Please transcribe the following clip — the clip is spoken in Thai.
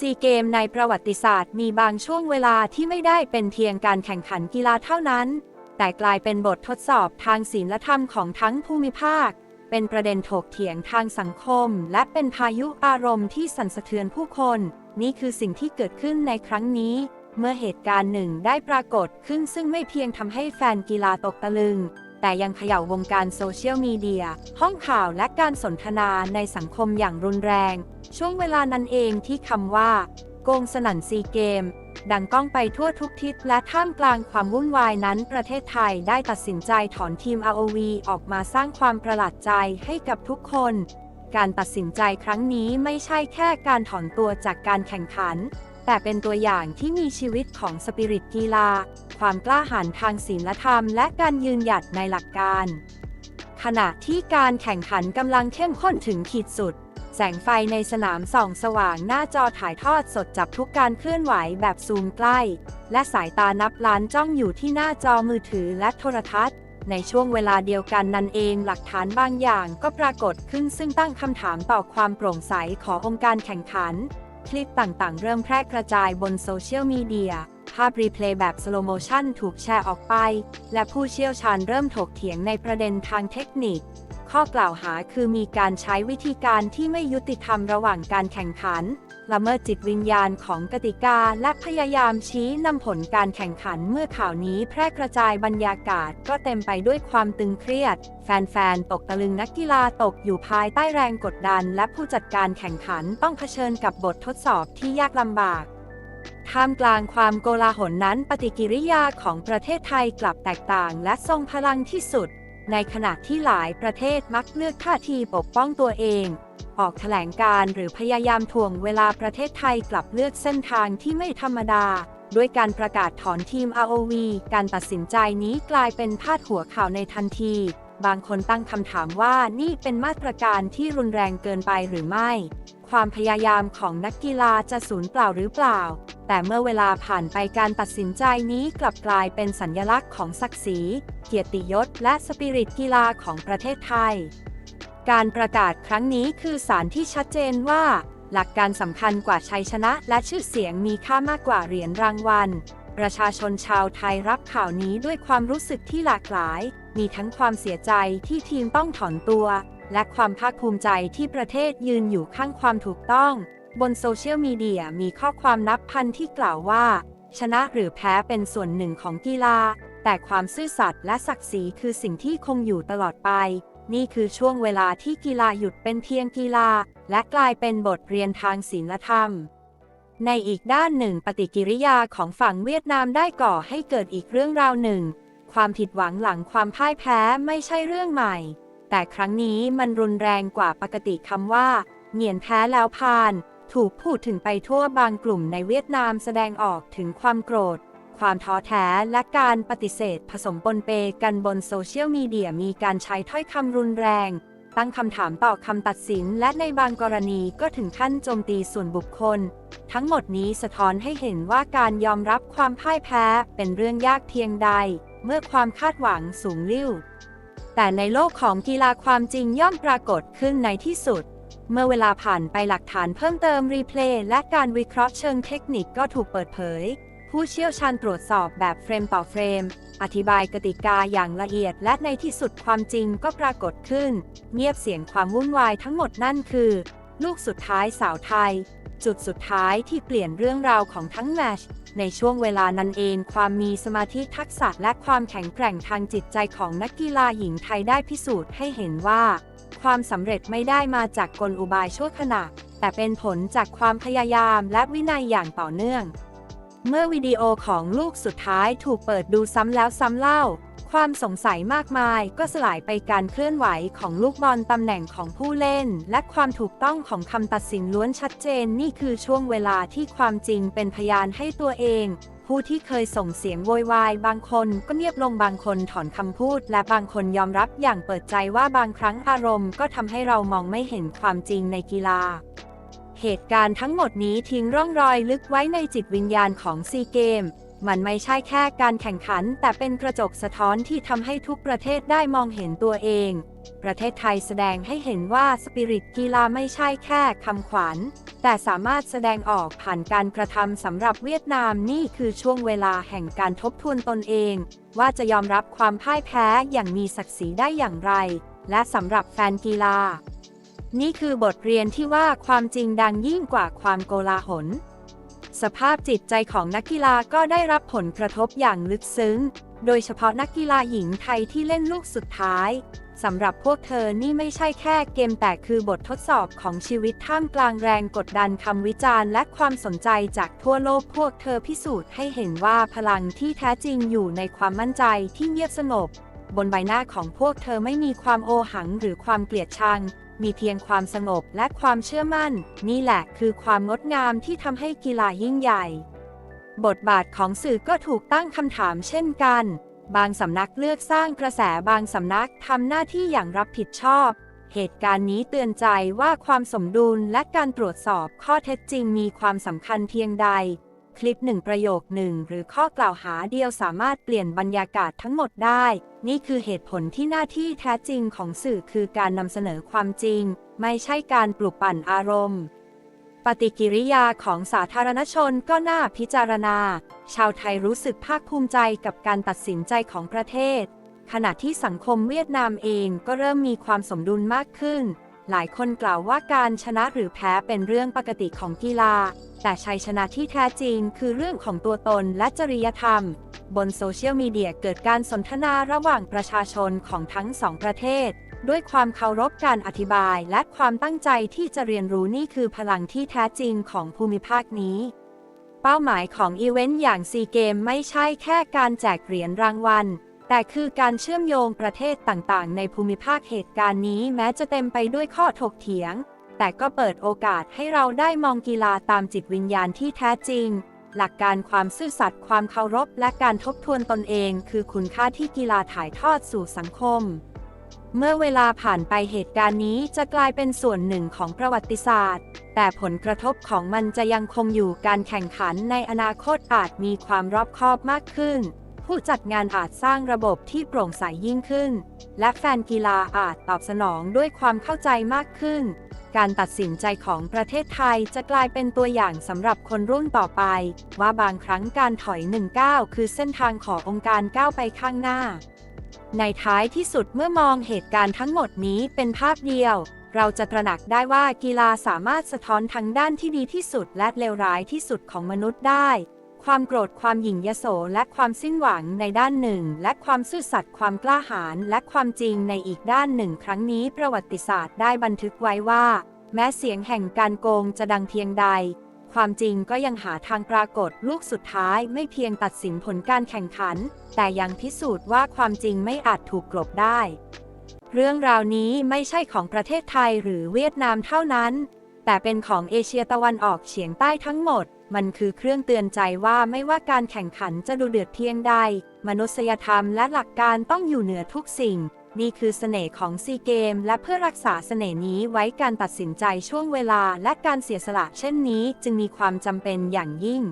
ซีเกมในประวัติศาสตร์มีบางช่วงเวลาที่ไม่ได้เป็นเพียงการแข่งขันกีฬาเท่านั้น แต่กลายเป็นบททดสอบทางศีลธรรมของทั้งภูมิภาค เป็นประเด็นถกเถียงทางสังคม และเป็นพายุอารมณ์ที่สั่นสะเทือนผู้คน นี่คือสิ่งที่เกิดขึ้นในครั้งนี้ เมื่อเหตุการณ์หนึ่งได้ปรากฏขึ้นซึ่งไม่เพียงทำให้แฟนกีฬาตกตะลึง แต่ยังเขย่าวงการโซเชียลมีเดีย ห้องข่าวและการสนทนาในสังคมอย่างรุนแรง ช่วงเวลานั้นเองที่คำว่า โกงสนั่นซีเกม ดังก้องไปทั่วทุกทิศและท่ามกลางความวุ่นวายนั้น ประเทศไทยได้ตัดสินใจถอนทีม ROV ออกมาสร้างความประหลาดใจให้กับทุกคน การตัดสินใจครั้งนี้ไม่ใช่แค่การถอนตัวจากการแข่งขัน แต่เป็นตัวอย่างที่มีชีวิตของสปิริตกีฬา ความกล้าหาญทางศีลธรรม และการยืนหยัดในหลักการ ขณะที่การแข่งขันกำลังเข้มข้นถึงขีดสุด แสงไฟในสนามส่องสว่างหน้าจอถ่ายทอดสดจับทุกการเคลื่อนไหวแบบซูมใกล้ และสายตานับล้านจ้องอยู่ที่หน้าจอมือถือและโทรทัศน์ในช่วงเวลาเดียวกันนั่นเองหลักฐานบางอย่างก็ปรากฏขึ้นซึ่งตั้งคำถามต่อความโปร่งใสขององค์การแข่งขัน คลิปต่างๆ เริ่มแพร่กระจายบนโซเชียลมีเดีย ภาพรีเพลย์แบบสโลโมชันถูกแชร์ออกไป และผู้เชี่ยวชาญเริ่มถกเถียงในประเด็นทางเทคนิค ข้อกล่าวหาคือมีการใช้วิธีการที่ไม่ยุติธรรมระหว่างการแข่งขัน ละเมิดจิตวิญญาณของกติกา และพยายามชี้นำผลการแข่งขันเมื่อข่าวนี้แพร่กระจายบรรยากาศก็เต็มไปด้วยความตึงเครียด แฟนๆ ตกตะลึงนักกีฬาตกอยู่ภายใต้แรงกดดัน และผู้จัดการแข่งขันต้องเผชิญกับบททดสอบที่ยากลำบากท่ามกลางความโกลาหลนั้นปฏิกิริยาของประเทศไทยกลับแตกต่างและทรงพลังที่สุด ในขณะที่หลายประเทศมักเลือกท่าทีปกป้องตัวเอง ออกแถลงการหรือพยายามถ่วงเวลาประเทศไทยกลับเลือกเส้นทางที่ไม่ธรรมดา ด้วยการประกาศถอนทีม ROV การตัดสินใจนี้กลายเป็นพาดหัวข่าวในทันที บางคนตั้งคำถามว่านี่เป็นมาตรการที่รุนแรงเกินไปหรือไม่ ความพยายามของนักกีฬาจะสูญเปล่าหรือเปล่า แต่เมื่อเวลาผ่านไปการตัดสินใจนี้กลับกลายเป็นสัญลักษณ์ของศักดิ์ศรี เกียรติยศ และสปิริตกีฬาของประเทศไทย การประกาศครั้งนี้คือสารที่ชัดเจนว่า หลักการสำคัญกว่าชัยชนะและชื่อเสียงมีค่ามากกว่าเหรียญรางวัล ประชาชนชาวไทยรับข่าวนี้ด้วยความรู้สึกที่หลากหลาย มีทั้งความเสียใจที่ทีมต้องถอนตัว และความภาคภูมิใจที่ประเทศยืนอยู่ข้างความถูกต้อง บนโซเชียลมีเดียมีข้อความนับพันที่กล่าวว่า ชนะหรือแพ้เป็นส่วนหนึ่งของกีฬา แต่ความซื่อสัตย์และศักดิ์ศรีคือสิ่งที่คงอยู่ตลอดไป นี่คือช่วงเวลาที่กีฬาหยุดเป็นเพียงกีฬา และกลายเป็นบทเรียนทางศีลธรรม ในอีกด้านหนึ่งปฏิกิริยาของฝั่งเวียดนามได้ก่อให้เกิดอีกเรื่องราวหนึ่ง ความผิดหวังหลังความพ่ายแพ้ไม่ใช่เรื่องใหม่ แต่ครั้งนี้มันรุนแรงกว่าปกติคำว่า เหงียนแพ้แล้วพาน ถูกพูดถึงไปทั่วบางกลุ่มในเวียดนามแสดงออกถึงความโกรธ ความท้อแท้และการปฏิเสธผสมปนเปกันบนโซเชียลมีเดียมีการใช้ถ้อยคำรุนแรง ตั้งคำถามต่อคำตัดสิน และในบางกรณีก็ถึงขั้นโจมตีส่วนบุคคล ทั้งหมดนี้สะท้อนให้เห็นว่าการยอมรับความพ่ายแพ้เป็นเรื่องยากเพียงใด เมื่อความคาดหวังสูงลิ่วแต่ในโลกของกีฬาความจริงย่อมปรากฏขึ้นในที่สุด เมื่อเวลาผ่านไปหลักฐานเพิ่มเติมรีเพลย์และการวิเคราะห์เชิงเทคนิคก็ถูกเปิดเผย ผู้เชี่ยวชาญตรวจสอบแบบเฟรมต่อเฟรม อธิบายกติกาอย่างละเอียด และในที่สุดความจริงก็ปรากฏขึ้น เงียบเสียงความวุ่นวายทั้งหมดนั่นคือ ลูกสุดท้ายสาวไทย จุดสุดท้ายที่เปลี่ยนเรื่องราวของทั้งแมชในช่วงเวลานั้นเอง ความมีสมาธิทักษะและความแข็งแกร่งทางจิตใจของนักกีฬาหญิงไทยได้พิสูจน์ให้เห็นว่า ความสำเร็จไม่ได้มาจากกลอุบายชั่วขณะ แต่เป็นผลจากความพยายามและวินัยอย่างต่อเนื่อง เมื่อวิดีโอของลูกสุดท้ายถูกเปิดดูซ้ำแล้วซ้ำเล่า ความสงสัยมากมายก็สลายไปการเคลื่อนไหวของลูกบอลตำแหน่งของผู้เล่น และความถูกต้องของคำตัดสินล้วนชัดเจนนี่คือช่วงเวลาที่ความจริงเป็นพยานให้ตัวเอง ผู้ที่เคยส่งเสียงโวยวายบางคนก็เงียบลงบางคนถอนคำพูด และบางคนยอมรับอย่างเปิดใจว่าบางครั้งอารมณ์ก็ทำให้เรามองไม่เห็นความจริงในกีฬา เหตุการณ์ทั้งหมดนี้ทิ้งร่องรอยลึกไว้ในจิตวิญญาณของซีเกม มันไม่ใช่แค่การแข่งขัน แต่เป็นกระจกสะท้อนที่ทำให้ทุกประเทศได้มองเห็นตัวเอง ประเทศไทยแสดงให้เห็นว่าสปิริตกีฬาไม่ใช่แค่คำขวัญ แต่สามารถแสดงออกผ่านการกระทำสำหรับเวียดนามนี่คือช่วงเวลาแห่งการทบทวนตนเอง ว่าจะยอมรับความพ่ายแพ้อย่างมีศักดิ์ศรีได้อย่างไร และสำหรับแฟนกีฬา นี่คือบทเรียนที่ว่าความจริงดังยิ่งกว่าความโกลาหล สภาพจิตใจของนักกีฬาก็ได้รับผลกระทบอย่างลึกซึ้ง โดยเฉพาะนักกีฬาหญิงไทยที่เล่นลูกสุดท้ายสำหรับพวกเธอนี่ไม่ใช่แค่เกมแต่คือบททดสอบของชีวิตท่ามกลางแรงกดดันคำวิจารณ์และความสนใจจากทั่วโลกพวกเธอพิสูจน์ให้เห็นว่าพลังที่แท้จริงอยู่ในความมั่นใจที่เงียบสงบ บนใบหน้าของพวกเธอไม่มีความโอหังหรือความเกลียดชัง มีเพียงความสงบและความเชื่อมั่น นี่แหละคือความงดงามที่ทำให้กีฬายิ่งใหญ่ บทบาทของสื่อก็ถูกตั้งคำถามเช่นกัน บางสำนักเลือกสร้างกระแสบางสำนักทำหน้าที่อย่างรับผิดชอบ เหตุการณ์นี้เตือนใจว่าความสมดุลและการตรวจสอบข้อเท็จจริงมีความสำคัญเพียงใด คลิปหนึ่งประโยคหนึ่งหรือข้อกล่าวหาเดียวสามารถเปลี่ยนบรรยากาศทั้งหมดได้ นี่คือเหตุผลที่หน้าที่แท้จริงของสื่อคือการนำเสนอความจริง ไม่ใช่การปลุกปั่นอารมณ์ ปฏิกิริยาของสาธารณชนก็น่าพิจารณา ชาวไทยรู้สึกภาคภูมิใจกับการตัดสินใจของประเทศ ขณะที่สังคมเวียดนามเองก็เริ่มมีความสมดุลมากขึ้น หลายคนกล่าวว่าการชนะหรือแพ้เป็นเรื่องปกติของกีฬา แต่ชัยชนะที่แท้จริงคือเรื่องของตัวตนและจริยธรรม บนโซเชียลมีเดียเกิดการสนทนาระหว่างประชาชนของทั้งสองประเทศ ด้วยความเคารพการอธิบายและความตั้งใจที่จะเรียนรู้นี่คือพลังที่แท้จริงของภูมิภาคนี้เป้าหมายของอีเวนต์อย่างซีเกมไม่ใช่แค่การแจกเหรียญรางวัล แต่คือการเชื่อมโยงประเทศต่างๆ ในภูมิภาคเหตุการณ์นี้แม้จะเต็มไปด้วยข้อถกเถียง แต่ก็เปิดโอกาสให้เราได้มองกีฬาตามจิตวิญญาณที่แท้จริง หลักการความซื่อสัตย์ความเคารพและการทบทวนตนเอง คือคุณค่าที่กีฬาถ่ายทอดสู่สังคม เมื่อเวลาผ่านไปเหตุการณ์นี้จะกลายเป็นส่วนหนึ่งของประวัติศาสตร์ แต่ผลกระทบของมันจะยังคงอยู่การแข่งขันในอนาคตอาจมีความรอบคอบมากขึ้น ผู้จัดงานอาจสร้างระบบที่โปร่งใสยิ่งขึ้น และแฟนกีฬาอาจตอบสนองด้วยความเข้าใจมากขึ้น การตัดสินใจของประเทศไทยจะกลายเป็นตัวอย่างสำหรับคนรุ่นต่อไป ว่าบางครั้งการถอยหนึ่งก้าวคือเส้นทางขององค์การก้าวไปข้างหน้า ในท้ายที่สุดเมื่อมองเหตุการณ์ทั้งหมดนี้เป็นภาพเดียวเราจะตระหนักได้ว่ากีฬาสามารถสะท้อนทั้งด้านที่ดีที่สุดและเลวร้ายที่สุดของมนุษย์ได้ ความโกรธความหยิ่งยโสและความสิ้นหวังในด้านหนึ่ง และความซื่อสัตย์ความกล้าหาญและความจริงในอีกด้านหนึ่ง ครั้งนี้ประวัติศาสตร์ได้บันทึกไว้ว่า แม้เสียงแห่งการโกงจะดังเพียงใด ความจริงก็ยังหาทางปรากฏลูกสุดท้ายไม่เพียงตัดสินผลการแข่งขัน แต่ยังพิสูจน์ว่าความจริงไม่อาจถูกกลบได้ เรื่องราวนี้ไม่ใช่ของประเทศไทยหรือเวียดนามเท่านั้น แต่เป็นของเอเชียตะวันออกเฉียงใต้ทั้งหมด มันคือเครื่องเตือนใจว่าไม่ว่าการแข่งขันจะดูเดือดเพียงใด มนุษยธรรมและหลักการต้องอยู่เหนือทุกสิ่ง นี่คือเสน่ห์ของซีเกม และเพื่อรักษาเสน่ห์นี้ไว้การตัดสินใจช่วงเวลาและการเสียสละเช่นนี้จึงมีความจำเป็นอย่างยิ่ง